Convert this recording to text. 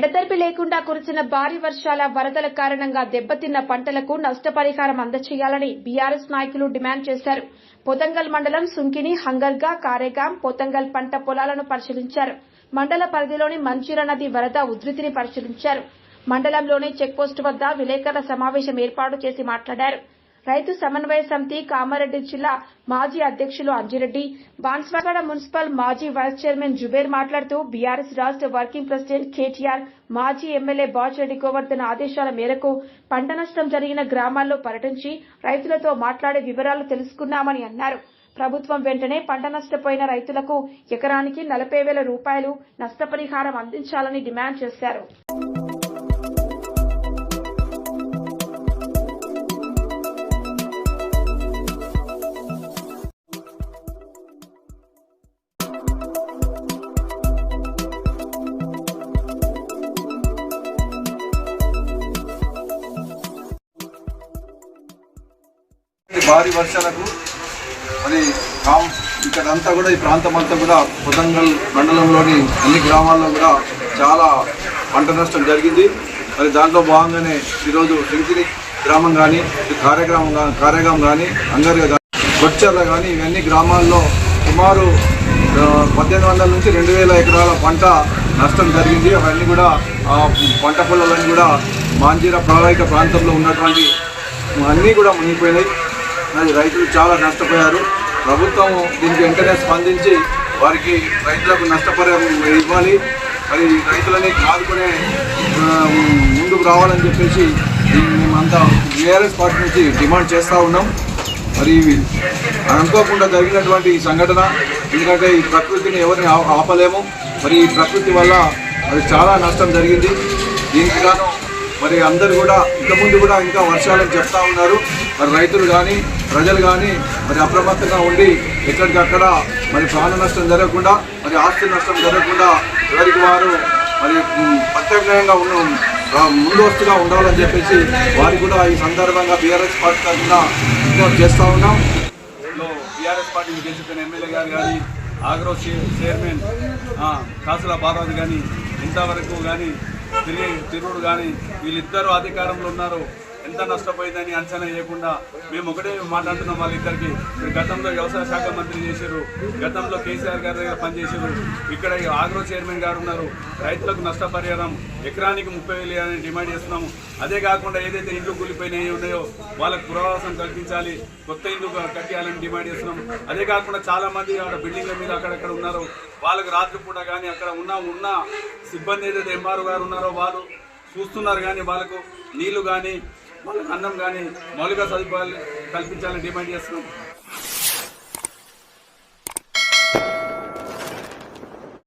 ఎడతెరిపి లేకుండా కురిసిన భారీ వర్షాల వరదల కారణంగా దెబ్బతిన్న పంటలకు నష్టపరిహారం అందజేయాలని బీఆర్ఎస్ నాయకులు డిమాండ్ చేశారు. పోతంగల్ మండలం సుంకిని హంగర్గా కారేగాం పొతంగల్ పంట పొలాలను పరిశీలించారు. మండల పరిధిలోని మంచిర నది వరద ఉధృతిని పరిశీలించారు. మండలంలోని చెక్పోస్టు వద్ద విలేకరుల సమావేశం ఏర్పాటు చేసి మాట్లాడారు. రైతు సమన్వయ సమితి కామారెడ్డి జిల్లా మాజీ అధ్యక్షులు అంజిరెడ్డి బాన్స్వాడ మున్సిపల్ మాజీ వైస్ చైర్మన్ జుబేర్ మాట్లాడుతూ బీఆర్ఎస్ రాష్ట్ర వర్కింగ్ ప్రెసిడెంట్ కేటీఆర్ మాజీ ఎమ్మెల్యే బాచిరెడ్డి గోవర్ధన్ ఆదేశాల మేరకు పంట నష్టం జరిగిన గ్రామాల్లో పర్యటించి రైతులతో మాట్లాడే వివరాలు తెలుసుకున్నామని అన్నారు. ప్రభుత్వం వెంటనే పంట నష్టపోయిన రైతులకు ఎకరానికి నలభై వేల రూపాయలు నష్టపరిహారం అందించాలని డిమాండ్ చేశారు. భారీ వర్షాలకు మరి కాం ఇక్కడంతా కూడా ఈ ప్రాంతం అంతా కూడా పొదంగల్ మండలంలోని అన్ని గ్రామాల్లో కూడా చాలా పంట నష్టం జరిగింది. మరి దాంట్లో భాగంగానే ఈరోజు సింగిరి గ్రామం కానీ కార్యగ్రామం కానీ కార్యగ్రామం కానీ అంగర్గా కానీ కొచ్చర్ల కానీ ఇవన్నీ గ్రామాల్లో సుమారు పద్దెనిమిది వందల నుంచి రెండు వేల ఎకరాల పంట నష్టం జరిగింది. అవన్నీ కూడా ఆ పంట పొలాలన్నీ కూడా మాంజీర ప్రాణాళిక ప్రాంతంలో ఉన్నటువంటి అన్నీ కూడా మునిగిపోయినాయి. మరి రైతులు చాలా నష్టపోయారు. ప్రభుత్వం దీనికి వెంటనే స్పందించి వారికి రైతులకు నష్టపరిహారం ఇవ్వాలి. మరి రైతులని కాదుకునే ముందుకు రావాలని చెప్పేసి మేమంతా బీఆర్ఎస్ పార్టీ నుంచి డిమాండ్ చేస్తూ ఉన్నాం. మరి అనుకోకుండా జరిగినటువంటి సంఘటన ఎందుకంటే ఈ ప్రకృతిని ఎవరిని ఆ- ఆపలేము. మరి ఈ ప్రకృతి వల్ల అది చాలా నష్టం జరిగింది. దీనికి గాను మరి అందరు కూడా ఇంతకుముందు కూడా ఇంకా వర్షాలని చెప్తా ఉన్నారు. మరి రైతులు కానీ ప్రజలు కానీ మరి అప్రమత్తంగా ఉండి ఎక్కడికక్కడ మరి ప్రాణ నష్టం జరగకుండా మరి ఆస్తి నష్టం జరగకుండా ఎవరికి వారు మరి ఉమ్, ప్రత్యామ్నాయంగా ఉన్న ముందోస్తుగా ఉండాలని చెప్పేసి వారికి కూడా ఈ సందర్భంగా బీఆర్ఎస్ పార్టీ తరఫున విజ్ఞప్తి చేస్తూ ఉన్నాం. బీఆర్ఎస్ పార్టీని గెలిచిన ఎమ్మెల్యే గారు కానీ ఆగ్రో చైర్మన్ కాసుల బాబాద్ కానీ ఇంతవరకు కానీ తిరిగి తిరువుడు కానీ వీళ్ళిద్దరూ అధికారంలో ఉన్నారు. ఎంత నష్టపోయిందని అంచనా చేయకుండా మేము ఒకటే మాట్లాడుతున్నాం వాళ్ళిద్దరికి. మీరు గతంలో వ్యవసాయ శాఖ మంత్రి చేశారు గతంలో కేసీఆర్ గారి దగ్గర పనిచేశారు. ఇక్కడ ఆగ్రో చైర్మన్ గారు ఉన్నారు. రైతులకు నష్టపరిహారం ఎకరానికి ముప్పై వేలు అని డిమాండ్ చేస్తున్నాము. అదే కాకుండా ఏదైతే ఇండ్లు కూలిపోయినాయి ఉన్నాయో వాళ్ళకు పురావాసం కల్పించాలి కొత్త ఇల్లు కట్టాలని డిమాండ్ చేస్తున్నాం అదే కాకుండా చాలామంది అక్కడ బిల్డింగ్ల మీద అక్కడక్కడ ఉన్నారు. వాళ్ళకు రాత్రిపూట కానీ అక్కడ ఉన్న ఉన్న సిబ్బంది ఏదైతే ఎంఆర్ఓ గారు ఉన్నారో వాళ్ళు చూస్తున్నారు కానీ వాళ్ళకు నీళ్ళు కానీ వాళ్ళకి అన్నం కానీ మౌలిక సదుపాయాలు కల్పించాలని డిమాండ్ చేస్తున్నాం.